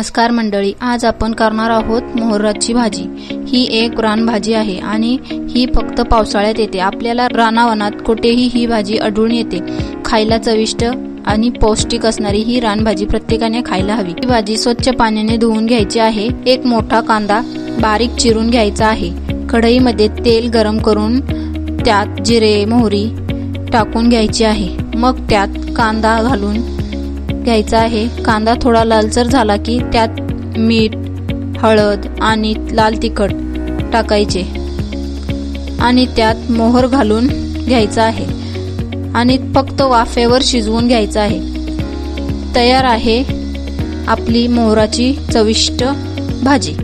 नमस्कार मंडळी आज आपण करणार आहोत मोहराची भाजी. ही एक रानभाजी आहे आणि ही फक्त पावसाळ्यात येते. आपल्याला रानावनात कुठेही ही भाजी आढळून येते. खायला चविष्ट आणि पौष्टिक असणारी ही रानभाजी प्रत्येकाने खायला हवी. ही भाजी स्वच्छ पाण्याने धुवून घ्यायची आहे. एक मोठा कांदा बारीक चिरून घ्यायचा आहे. कढईमध्ये तेल गरम करून त्यात जिरे मोहरी टाकून घ्यायची आहे. मग त्यात कांदा घालून घ्यायचा आहे. कांदा थोडा लालसर झाला की त्यात मीठ हळद आणि लाल तिखट टाकायचे. आणि त्यात मोहर घालून घ्यायचा आहे. आणि फक्त वाफेवर शिजवून घ्यायचं आहे. तयार आहे आपली मोहराची चविष्ट भाजी.